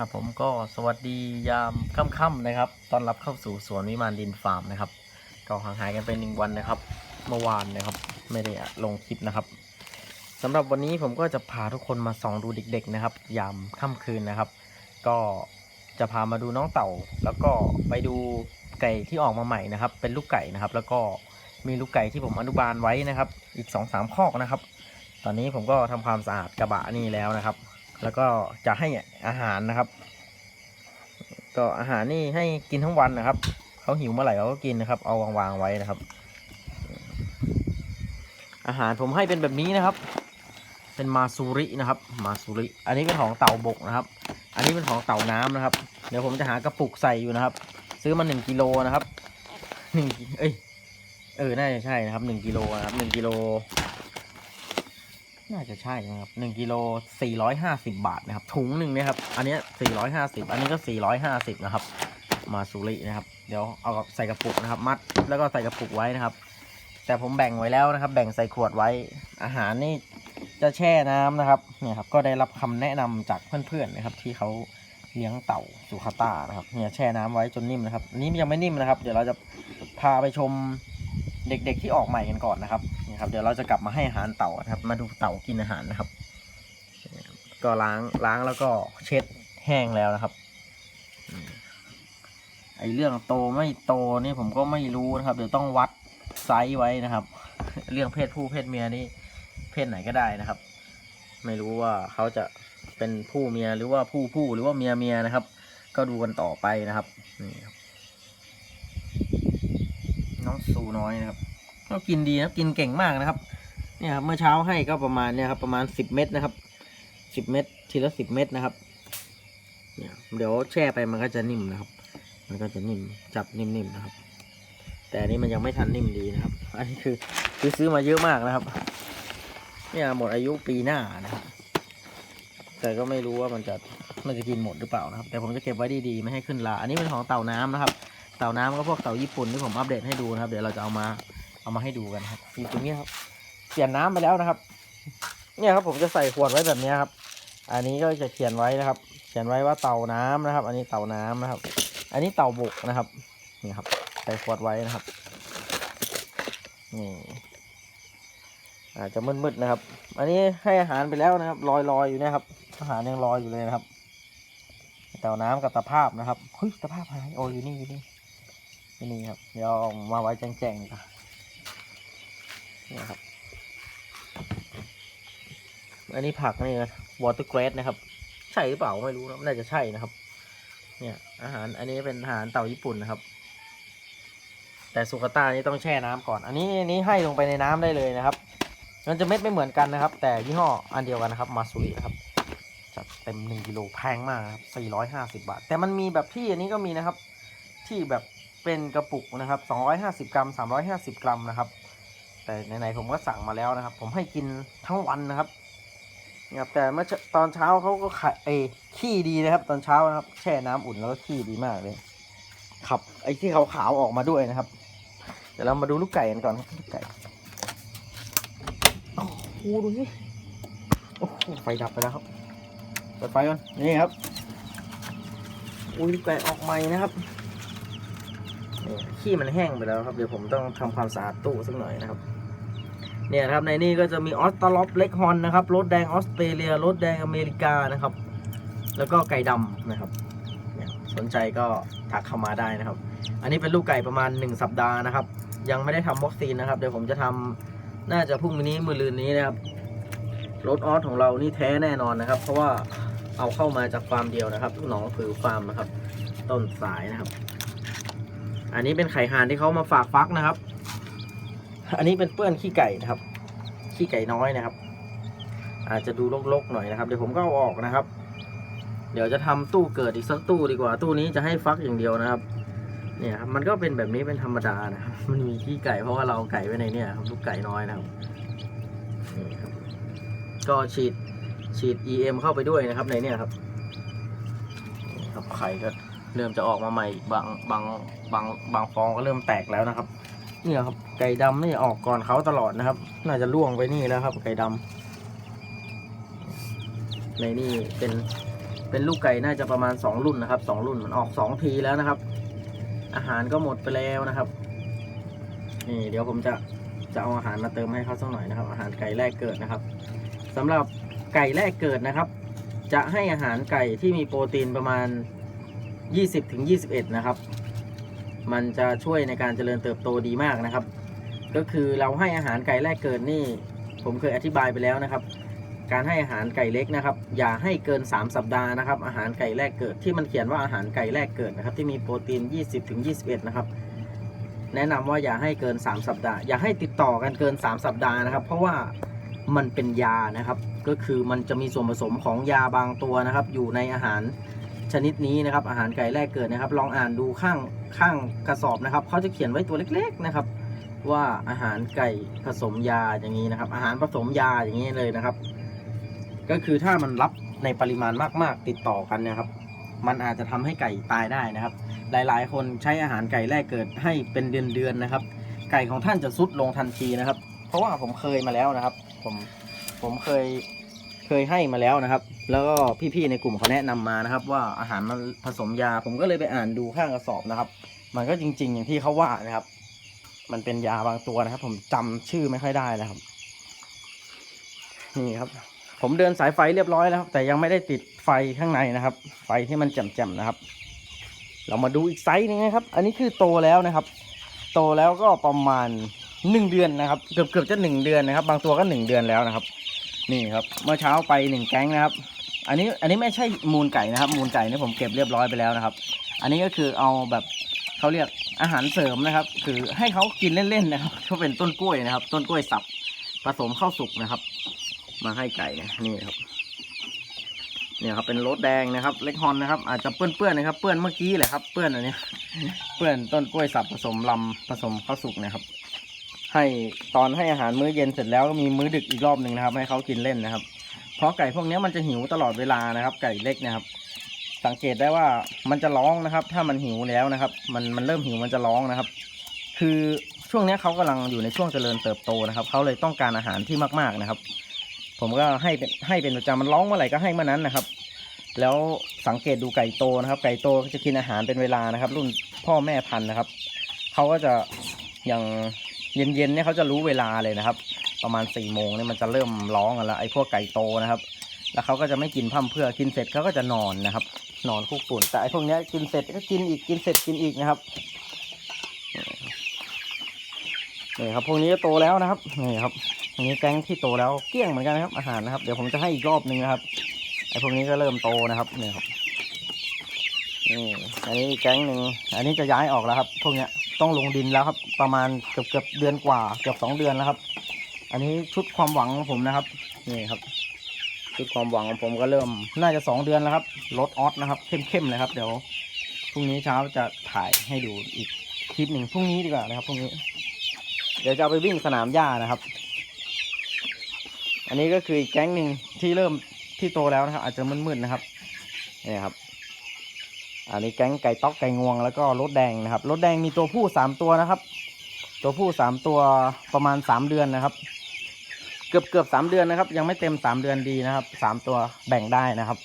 ครับผมก็สวัสดียามค่ำๆนะครับต้อนรับเข้าสู่สวนวิมานดินฟาร์มนะครับก็ห่างหายกันไปหนึ่งวันนะครับ เมื่อวานนะครับ ไม่ได้ลงคลิปนะครับสำหรับวันนี้ผมก็จะพาทุกคนมาส่องดูเด็ก ๆนะครับ ยามค่ำคืนนะครับ ก็จะพามาดูน้องเต่า แล้วก็ไปดูไก่ที่ออกมาใหม่นะครับ เป็นลูกไก่นะครับ แล้วก็มีลูกไก่ที่ผมอนุบาลไว้นะครับ อีก2อสามคอกนะครับ ตอนนี้ผมก็ทำความสะอาดกระบะนี่แล้วนะครับ แล้วก็จะให้อาหารนะครับ ก็อาหารนี่ให้กินทั้งวันนะครับเขาหิวเมื่อไหร่เขาก็กินนะครับ เอาวางๆไว้นะครับ อาหารผมให้เป็นแบบนี้นะครับ เป็นมาซูรินะครับ มาซูริ อันนี้เป็นของเต่าบกนะครับ อันนี้เป็นของเต่าน้ำนะครับ เดี๋ยวผมจะหากระปุกใส่อยู่นะครับ ซื้อมาหนึ่งกิโลนะครับหนึ่งเอ้ยเออน่าจะใช่นะครับหนึ่งกิโลนะครับหนึ่งกิโล น่าจะใช่นะครับหนึ่งกิโลสี่ร้อยห้าสิบบาทนะครับ ถุงหนึ่งนะครับ อันนี้สี่ร้อยห้าสิบอันนี้ก็สี่ร้อยห้าสิบนะครับ มาซูรินะครับ เดี๋ยวเอากับใส่กระปุกนะครับ มัดแล้วก็ใส่กระปุกไว้นะครับ แต่ผมแบ่งไว้แล้วนะครับ แบ่งใส่ขวดไว้ อาหารนี่จะแช่น้ำนะครับ เนี่ยครับ ก็ได้รับคำแนะนำจากเพื่อนๆนะครับ ที่เขาเลี้ยงเต่าสุขาตานะครับ เนี่ยแช่น้ำไว้จนนิ่มนะครับ อันนี้ยังไม่นิ่มนะครับ เดี๋ยวเราจะพาไปชม เด็กๆที่ออกใหม่กันก่อนนะครับนี่ครับ เดี๋ยวเราจะกลับมาให้อาหารเต่านะครับ มาดูเต่ากินอาหารนะครับ ก็ล้างล้างแล้วก็เช็ดแห้งแล้วนะครับไอเรื่องโตไม่โตนี่ผมก็ไม่รู้นะครับ เดี๋ยวต้องวัดไซส์ไว้นะครับ เรื่องเพศผู้เพศเมียนี่เพศไหนก็ได้นะครับ ไม่รู้ว่าเขาจะเป็นผู้เมียหรือว่าผู้ผู้หรือว่าเมียเมียนะครับ ก็ดูกันต่อไปนะครับนี่ครับ สูน้อยนะครับ ก็กินดีนะกินเก่งมากนะครับ เนี่ยครับเมื่อเช้าให้ก็ประมาณเนี่ยครับประมาณสิบเม็ดนะครับสิบเม็ดทีละสิบเม็ดนะครับ เนี่ยเดี๋ยวแช่ไปมันก็จะนิ่มนะครับ มันก็จะนิ่มจับนิ่มๆนะครับ แต่อันนี้มันยังไม่ทันนิ่มดีนะครับ อันนี้คือคือซื้อมาเยอะมากนะครับ เนี่ยหมดอายุปีหน้านะครับ แต่ก็ไม่รู้ว่ามันจะมันจะกินหมดหรือเปล่านะครับ แต่ผมจะเก็บไว้ดีๆไม่ให้ขึ้นลา อันนี้เป็นของเต่าน้ำนะครับ เต่าน้ำก็พวกเต่าญี่ปุ่นที่ผมอัปเดตให้ดูนะครับ เดี๋ยวเราจะเอามาเอามาให้ดูกันครับอยู่ตรงนี้ครับเปลี่ยนน้ำไปแล้วนะครับ เนี่ยครับผมจะใส่ขวดไว้แบบนี้ครับ อันนี้ก็จะเขียนไว้นะครับ เขียนไว้ว่าเต่าน้ำนะครับ อันนี้เต่าน้ำนะครับ อันนี้เต่าบกนะครับนี่ครับใส่ขวดไว้นะครับนี่อาจจะมืดๆนะครับ อันนี้ให้อาหารไปแล้วนะครับลอยๆอยู่นะครับ อาหารยังลอยอยู่เลยนะครับ เต่าน้ำกับตะภาพนะครับเฮ้ยตะภาพหายโอ้อยู่นี่อยู่นี่ นี่ครับ เดี๋ยวมาไว้แจ้งๆดีกว่านี่ครับ อันนี้ผักนี่วอเตอร์เกรดนะครับ ใช่หรือเปล่าไม่รู้นะน่าจะใช่นะครับ เนี่ย อาหารอันนี้เป็นอาหารเต่าญี่ปุ่นนะครับ แต่สุกาต้านี่ต้องแช่น้ำก่อน อันนี้อันนี้ให้ลงไปในน้ำได้เลยนะครับ มันจะเม็ดไม่เหมือนกันนะครับ แต่ยี่ห้ออันเดียวกันนะครับมาสุรินะครับจัดเต็มหนึ่งกิโลแพงมากครับสี่ร้อยห้าสิบาท แต่มันมีแบบที่อันนี้ก็มีนะครับ ที่แบบ เป็นกระปุกนะครับสองร้อยห้าสิบกรัมสามร้อยห้าสิบกรัมนะครับ แต่ไหนๆผมก็สั่งมาแล้วนะครับ ผมให้กินทั้งวันนะครับนี่ยครับแต่เมื่อตอนเช้าเขาก็ขายเอขี้ดีนะครับ ตอนเช้านะครับ แช่น้ำอุ่นแล้วก็ขี้ดีมากเลย ขับไอ้ที่ขาวๆออกมาด้วยนะครับ เดี๋ยวเรามาดูลูกไก่กันก่อนครับลูกไก่โอ้โหดูสิโอ้โหไฟดับไปแล้วครับเปิดไฟก่อนนี่ครับอุ้ยลูกไก่ออกใหม่นะครับ ขี้มันแห้งไปแล้วครับเดี๋ยวผมต้องทำความสะอาดตู้สักหน่อยนะครับ เนี่ยครับในนี่ก็จะมีออสตาล็อปเล็กฮอนนะครับรถแดงออสเตรเลียรถแดงอเมริกานะครับ แล้วก็ไก่ดำนะครับสนใจก็ทักเข้ามาได้นะครับ อันนี้เป็นลูกไก่ประมาณ 1 สัปดาห์นะครับ ยังไม่ได้ทำวัคซีนนะครับเดี๋ยวผมจะทำน่าจะพรุ่งนี้มือลืนนี้นะครับรถออสของเรานี่แท้แน่นอนนะครับ เพราะว่าเอาเข้ามาจากฟาร์มเดียวนะครับหนองผือฟาร์มนะครับ ต้นสายนะครับ อันนี้เป็นไข่ห่านที่เขามาฝากฟักนะครับ อันนี้เป็นเปื้อนขี้ไก่นะครับ ขี้ไก่น้อยนะครับ อาจจะดูรกๆหน่อยนะครับ เดี๋ยวผมก็เอาออกนะครับ เดี๋ยวจะทำตู้เกิดอีกสักตู้ดีกว่า ตู้นี้จะให้ฟักอย่างเดียวนะครับ เนี่ยครับ มันก็เป็นแบบนี้เป็นธรรมดานะครับ มันมีขี้ไก่เพราะว่าเราไก่ไว้ในเนี่ยครับลูกไก่น้อยนะครับนี่ครับ ก็ฉีดฉีด EM เข้าไปด้วยนะครับในเนี่ยครับนี่ครับไข่ก็ เริ่มจะออกมาใหม่บางบางบางบางฟองก็เริ่มแตกแล้วนะครับ เนี่ยครับไก่ดำนี่ออกก่อนเขาตลอดนะครับ น่าจะล่วงไปนี่แล้วครับ ไก่ดำในนี่เป็นเป็นลูกไก่น่าจะประมาณ2รุ่นนะครับ2รุ่นมันออก2ทีแล้วนะครับ อาหารก็หมดไปแล้วนะครับ นี่เดี๋ยวผมจะจะเอาอาหารมาเติมให้เขาสักหน่อยนะครับ อาหารไก่แรกเกิดนะครับสำหรับไก่แรกเกิดนะครับ จะให้อาหารไก่ที่มีโปรตีนประมาณ 20ถึง21 นะครับ มันจะช่วยในการเจริญเติบโตดีมากนะครับ ก็คือเราให้อาหารไก่แรกเกิดนี่ ผมเคยอธิบายไปแล้วนะครับ การให้อาหารไก่เล็กนะครับ อย่าให้เกิน 3 สัปดาห์นะครับ อาหารไก่แรกเกิดที่มันเขียนว่าอาหารไก่แรกเกิดนะครับ ที่มีโปรตีน 20ถึง21 นะครับ แนะนำว่าอย่าให้เกิน 3 สัปดาห์ อย่าให้ติดต่อกันเกิน 3 สัปดาห์นะครับ เพราะว่ามันเป็นยานะครับ ก็คือมันจะมีส่วนผสมของยาบางตัวนะครับ อยู่ในอาหาร ชนิดนี้นะครับ อาหารไก่แรกเกิดนะครับ ลองอ่านดูข้างข้างกระสอบนะครับเขาจะเขียนไว้ตัวเล็ก ๆนะครับ ว่าอาหารไก่ผสมยาอย่างนี้นะครับ อาหารผสมยาอย่างนี้เลยนะครับ ก็คือถ้ามันรับในปริมาณมากๆติดต่อกันนะครับ มันอาจจะทำให้ไก่ตายได้นะครับ หลายๆ คนใช้อาหารไก่แรกเกิดให้เป็นเดือนๆนะครับ ไก่ของท่านจะซุดลงทันทีนะครับ เพราะว่าผมเคยมาแล้วนะครับ ผมผมเคย เคยให้มาแล้วนะครับ แล้วก็พี่ๆในกลุ่มเขาแนะนำมานะครับ ว่าอาหารมันผสมยา ผมก็เลยไปอ่านดูข้างกระสอบนะครับ มันก็จริง ๆ อย่างที่เขาว่านะครับ มันเป็นยาบางตัวนะครับ ผมจำชื่อไม่ค่อยได้นะครับ นี่ครับ ผมเดินสายไฟเรียบร้อยแล้วครับแต่ยังไม่ได้ติดไฟข้างในนะครับ ไฟที่มันแจ่มๆนะครับ เรามาดูอีกไซส์หนึงนะครับ อันนี้คือโตแล้วนะครับ โตแล้วก็ประมาณหนึ่งเดือนนะครับ เกือบเกือบจะหนึ่งเดือนนะครับ บางตัวก็หนึ่งเดือนแล้วนะครับ นี่ครับ เมื่อเช้าไปหนึ่งแก๊งนะครับ อันนี้อันนี้ไม่ใช่มูลไก่นะครับ มูลไก่นี่ผมเก็บเรียบร้อยไปแล้วนะครับ อันนี้ก็คือเอาแบบเขาเรียกอาหารเสริมนะครับ คือให้เขากินเล่นๆนะครับก็เป็นต้นกล้วยนะครับ ต้นกล้วยสับผสมข้าวสุกนะครับ มาให้ไก่นะนี่ครับเนี่ยครับเป็นรถแดงนะครับ เล็กฮอนนะครับ อาจจะเปื้อนๆนะครับ เปื้อนเมื่อกี้แหละครับ เปื้อนอันนี้ เปื้อนต้นกล้วยสับผสมลำผสมข้าวสุกนะครับ ให้ตอนให้อาหารมื้อเย็นเสร็จแล้วก็มีมื้อดึกอีกรอบหนึ่งนะครับ ให้เขากินเล่นนะครับ เพราะไก่พวกนี้มันจะหิวตลอดเวลานะครับ ไก่เล็กนะครับ สังเกตได้ว่ามันจะร้องนะครับ ถ้ามันหิวแล้วนะครับ มันมันเริ่มหิวมันจะร้องนะครับ คือช่วงนี้เขากำลังอยู่ในช่วงเจริญเติบโตนะครับเขาเลยต้องการอาหารที่มากๆนะครับ ผมก็ให้เป็นให้เป็นประจำมันร้องเมื่อไหร่ก็ให้เมื่อนั้นนะครับ แล้วสังเกตดูไก่โตนะครับ ไก่โตจะกินอาหารเป็นเวลานะครับ รุ่นพ่อแม่พันธุ์นะครับเขาก็จะอย่าง เย็นๆเนี่ยเขาจะรู้เวลาเลยนะครับ ประมาณ4ี่โมงเนี่ยมันจะเริ่มร้องกันแล้วไอ้พวกไก่โตนะครับ แล้วเขาก็จะไม่กินพร่ำเพื่อกินเสร็จเขาก็จะนอนนะครับ นอนคุกฝุ่นแต่ไอ้พวกเนี้ยกินเสร็จก็กินอีกกินเสร็จกินอีกนะครับนี่ครับพวกนี้ก็โตแล้วนะครับนี่ครับอันนี้แก๊งที่โตแล้วเกี้ยงเหมือนกันนะครับอาหารนะครับเดี๋ยวผมจะให้อีกรอบหนึ่งนะครับไอ้พวกนี้ก็เริ่มโตนะครับนี่ครับนี่อันนี้แก๊งหนึ่งอันนี้จะย้ายออกแล้วครับ พวกเนี้ย ต้องลงดินแล้วครับ ประมาณเกือบเกือบเดือนกว่า เกือบสองเดือนแล้วครับ อันนี้ชุดความหวังของผมนะครับนี่ครับ ชุดความหวังของผมก็เริ่ม น่าจะสองเดือนแล้วครับรถออสนะครับ เข้มๆเลยครับ เดี๋ยวพรุ่งนี้เช้าจะถ่ายให้ดูอีกคลิปหนึ่งพรุ่งนี้ดีกว่านะครับพรุ่งนี้ เดี๋ยวจะเอาไปวิ่งสนามหญ้านะครับ อันนี้ก็คืออีกแก๊งหนึ่งที่เริ่มที่โตแล้วนะครับ อาจจะมืดๆนะครับนี่ครับ อันนี้แก๊งไก่ต๊อกไก่งวงแล้วก็รถแดงนะครับรถแดงมีตัวผู้สามตัวนะครับ ตัวผู้สามตัวประมาณสามเดือนนะครับ เกือบเกือบสามเดือนนะครับ ยังไม่เต็มสามเดือนดีนะครับสามตัวแบ่งได้นะครับ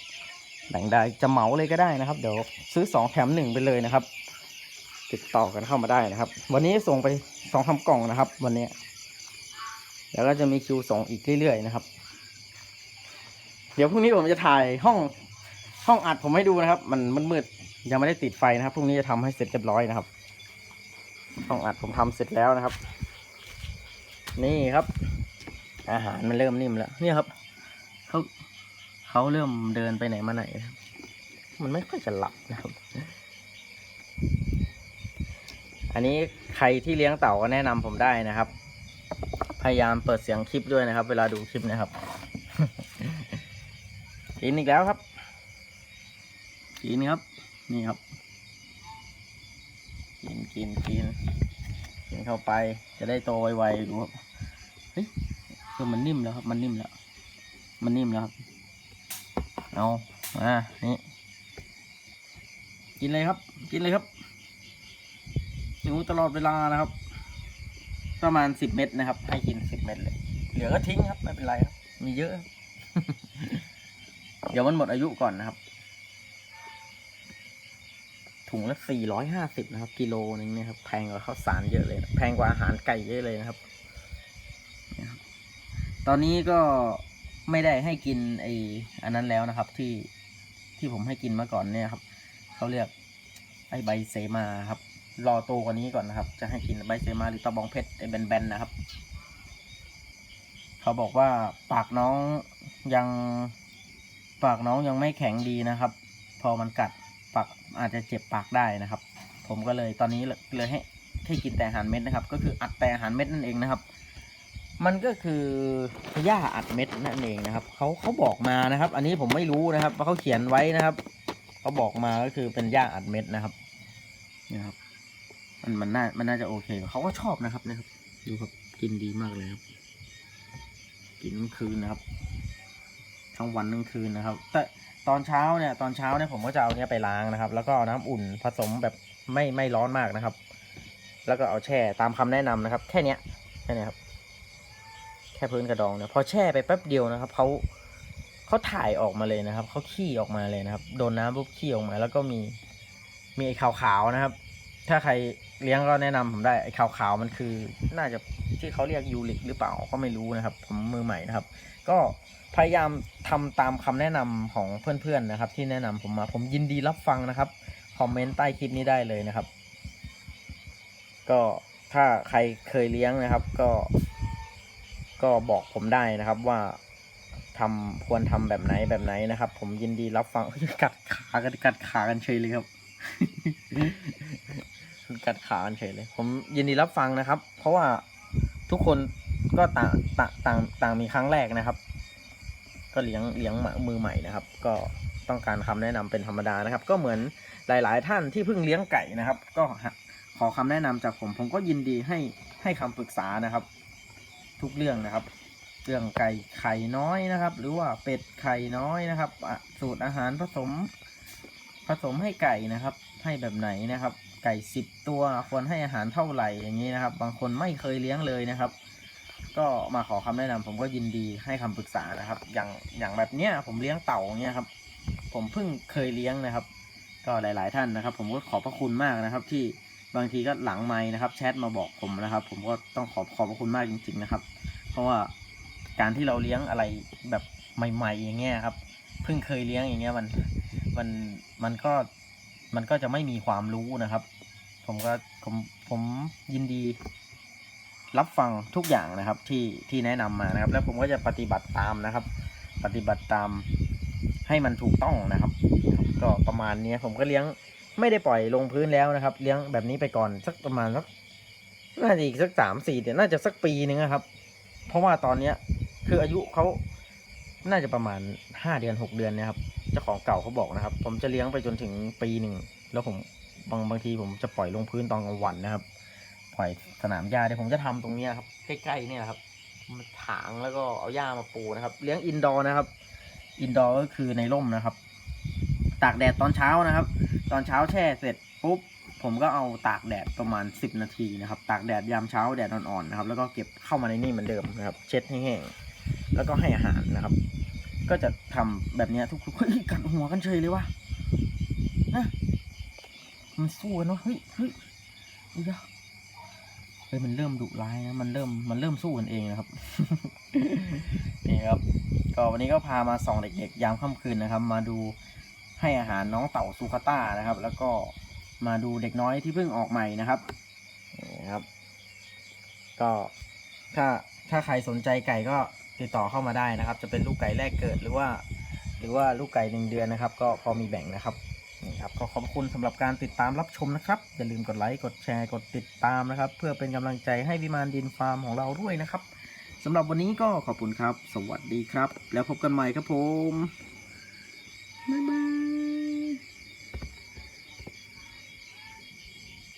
แบ่งได้จะเหมาเลยก็ได้นะครับ เดี๋ยวซื้อสองแถมหนึ่งไปเลยนะครับ ติดต่อกันเข้ามาได้นะครับ วันนี้ส่งไปสองคำกล่องนะครับ วันนี้เดี๋ยวก็จะมีคิวส่งอีกเรื่อยๆนะครับ เดี๋ยวพรุ่งนี้ผมจะถ่ายห้องห้องอัดผมให้ดูนะครับ มันมืดๆ ยังไม่ได้ติดไฟนะครับพรุ่งนี้จะทำให้เสร็จเรียบร้อยนะครับห้องอัดผมทำเสร็จแล้วนะครับ นี่ครับ อาหารมันเริ่มนิ่มแล้วเนี่ยครับเขาเขาเริ่มเดินไปไหนมาไหนนะครับ มันไม่ค่อยจะหลับนะครับ อันนี้ใครที่เลี้ยงเต่าก็แนะนำผมได้นะครับ พยายามเปิดเสียงคลิปด้วยนะครับ เวลาดูคลิปนะครับกินอีกแล้วครับกินครับ นี่ครับ กินกินกินกินเข้าไป จะได้โตไวๆดูครับเฮ้ยคือมันนิ่มแล้วครับ มันนิ่มแล้ว มันนิ่มแล้วครับ เอามานี่ กินเลยครับ กินเลยครับหิวตลอดเวลานะครับ ประมาณสิบเม็ดนะครับ ให้กินสิบเม็ดเลย เหลือก็ทิ้งครับ ไม่เป็นไรครับ มีเยอะ เดี๋ยวมันหมดอายุก่อนนะครับ ถุงละสี่ร้อยห้าสิบนะครับ กิโลนึงเนี่ยครับแพงกว่าข้าวสารเยอะเลยนะแพงกว่าอาหารไก่เยอะเลยนะครับเนี่ยครับ ตอนนี้ก็ไม่ได้ให้กินไออันนั้นแล้วนะครับ ที่ที่ผมให้กินมาก่อนเนี่ยครับเขาเรียกไอใบเสมาครับ รอโตกว่านี้ก่อนนะครับ จะให้กินใบเสมาหรือตะบองเพชรไอแบนๆนะครับ เขาบอกว่าปากน้องยังปากน้องยังไม่แข็งดีนะครับ พอมันกัด ปากอาจจะเจ็บปากได้นะครับ ผมก็เลยตอนนี้เลยให้ให้กินแต่อาหารเม็ดนะครับ ก็คืออัดแต่อาหารเม็ดนั่นเองนะครับ มันก็คือหญ้าอัดเม็ดนั่นเองนะครับเขาเขาบอกมานะครับ อันนี้ผมไม่รู้นะครับเขาเขียนไว้นะครับเขาบอกมาก็คือเป็นหญ้าอัดเม็ดนะครับนี่ครับ มันมันน่ามันน่าจะโอเคเขาก็ชอบนะครับนะครับ ดูครับกินดีมากเลยครับ กินคืนนะครับ ทั้งวันทั้งคืนนะครับ แต่ตอนเช้าเนี่ยตอนเช้าเนี่ยผมก็จะเอาเนี้ยไปล้างนะครับ แล้วก็เอาน้ำอุ่นผสมแบบไม่ไม่ร้อนมากนะครับ แล้วก็เอาแช่ตามคำแนะนำนะครับ แค่เนี้ยแค่เนี้ยครับแค่พื้นกระดองเนี่ยพอแช่ไปแป๊บเดียวนะครับเขาเขาถ่ายออกมาเลยนะครับเขาขี้ออกมาเลยนะครับ โดนน้ำปุ๊บขี้ออกมา แล้วก็มีมีไอ้ขาวๆนะครับ ถ้าใครเลี้ยงก็แนะนำผมได้ไอ้ขาวๆมันคือ น่าจะที่เขาเรียกยูริกหรือเปล่าก็ไม่รู้นะครับ ผมมือใหม่นะครับ ก็พยายามทำตามคำแนะนำของเพื่อนๆนะครับ ที่แนะนำผมมาผมยินดีรับฟังนะครับคอมเมนต์ใต้คลิปนี้ได้เลยนะครับ ก็ถ้าใครเคยเลี้ยงนะครับ ก็ ก็บอกผมได้นะครับว่าทำควรทำแบบไหนแบบไหนนะครับ ผมยินดีรับฟังกัดขากันกัดขากันเฉยเลยครับ กัดขากันเฉยเลย ผมยินดีรับฟังนะครับ เพราะว่าทุกคนก็ต่างต่างต่างต่างมีครั้งแรกนะครับ ก็เลี้ยงเลี้ยงมือใหม่นะครับ ก็ต้องการคำแนะนำเป็นธรรมดานะครับ ก็เหมือนหลาย ๆ ท่านที่เพิ่งเลี้ยงไก่นะครับ ก็ขอคำแนะนำจากผม ผมก็ยินดีให้ให้คำปรึกษานะครับ ทุกเรื่องนะครับ เรื่องไก่ไข่น้อยนะครับ หรือว่าเป็ดไข่น้อยนะครับสูตรอาหารผสมผสมให้ไก่นะครับ ให้แบบไหนนะครับ ไก่สิบตัวควรให้อาหารเท่าไหร่อย่างนี้นะครับ บางคนไม่เคยเลี้ยงเลยนะครับ ก็มาขอคำแนะนำผมก็ยินดีให้คำปรึกษานะครับ อย่างอย่างแบบเนี้ยผมเลี้ยงเต่าเนี้ยครับ ผมเพิ่งเคยเลี้ยงนะครับ ก็หลาย ๆ ท่านนะครับ ผมก็ขอบพระคุณมากนะครับ ที่บางทีก็หลังไม้นะครับแชทมาบอกผมนะครับ ผมก็ต้องขอบขอบพระคุณมากจริง ๆ นะครับ เพราะว่าการที่เราเลี้ยงอะไรแบบใหม่ ๆ อย่างเงี้ยครับเพิ่งเคยเลี้ยงอย่างเงี้ยมันมันมันก็ มันก็จะไม่มีความรู้นะครับ ผมก็ผมผมยินดี รับฟังทุกอย่างนะครับ ที่ที่แนะนำมานะครับ แล้วผมก็จะปฏิบัติตามนะครับ ปฏิบัติตามให้มันถูกต้องนะครับ ก็ประมาณนี้ผมก็เลี้ยงไม่ได้ปล่อยลงพื้นแล้วนะครับ เลี้ยงแบบนี้ไปก่อนสักประมาณสักน่าจะอีกสักสามสี่เดือนน่าจะสักปีนึงนะครับ เพราะว่าตอนเนี้ยคืออายุเขาน่าจะประมาณห้าเดือนหกเดือนนี่ยครับ เจ้าของเก่าเขาบอกนะครับ ผมจะเลี้ยงไปจนถึงปีหนึ่ง แล้วผมบางบางทีผมจะปล่อยลงพื้นตอนกลางวันนะครับ ปล่อยสนามหญ้าเดี๋ยวผมจะทำตรงนี้ครับ ใกล้ๆเนี่ยครับมาถางแล้วก็เอาหญ้ามาปูนะครับ เลี้ยงอินดอร์นะครับ อินดอร์ก็คือในร่มนะครับ ตากแดดตอนเช้านะครับ ตอนเช้าแช่เสร็จปุ๊บผมก็เอาตากแดดประมาณ 10 นาทีนะครับ ตากแดดยามเช้าแดดอ่อนๆนะครับ แล้วก็เก็บเข้ามาในนี่เหมือนเดิมนะครับ เช็ดให้แห้งแล้วก็ให้อาหารนะครับ ก็จะทำแบบเนี้ยทุกๆเฮ้ยกัดหัวกันเฉยเลยวะนะมันสู้กันวะเฮ้ยเฮ้ยเดี๋ยวเฮ้ยมันเริ่มดุร้ายนะมันเริ่มมันเริ่มสู้กันเองนะครับนี่ครับก็วันนี้ก็พามาส่องเด็กๆ ยามค่ำคืนนะครับ มาดูให้อาหารน้องเต่าซูคาต้านะครับ แล้วก็มาดูเด็กน้อยที่เพิ่งออกใหม่นะครับนี่ครับ ก็ถ้าถ้าใครสนใจไก่ก็ ติดต่อเข้ามาได้นะครับ จะเป็นลูกไก่แรกเกิดหรือว่า หรือว่าลูกไก่หนึ่งเดือนนะครับ ก็พอมีแบ่งนะครับนี่ครับก็ขอบคุณสำหรับการติดตามรับชมนะครับ อย่าลืมกดไลค์กดแชร์กดติดตามนะครับ เพื่อเป็นกำลังใจให้วิมานดินฟาร์มของเราด้วยนะครับสำหรับวันนี้ก็ขอบคุณครับ สวัสดีครับ แล้วพบกันใหม่ครับผม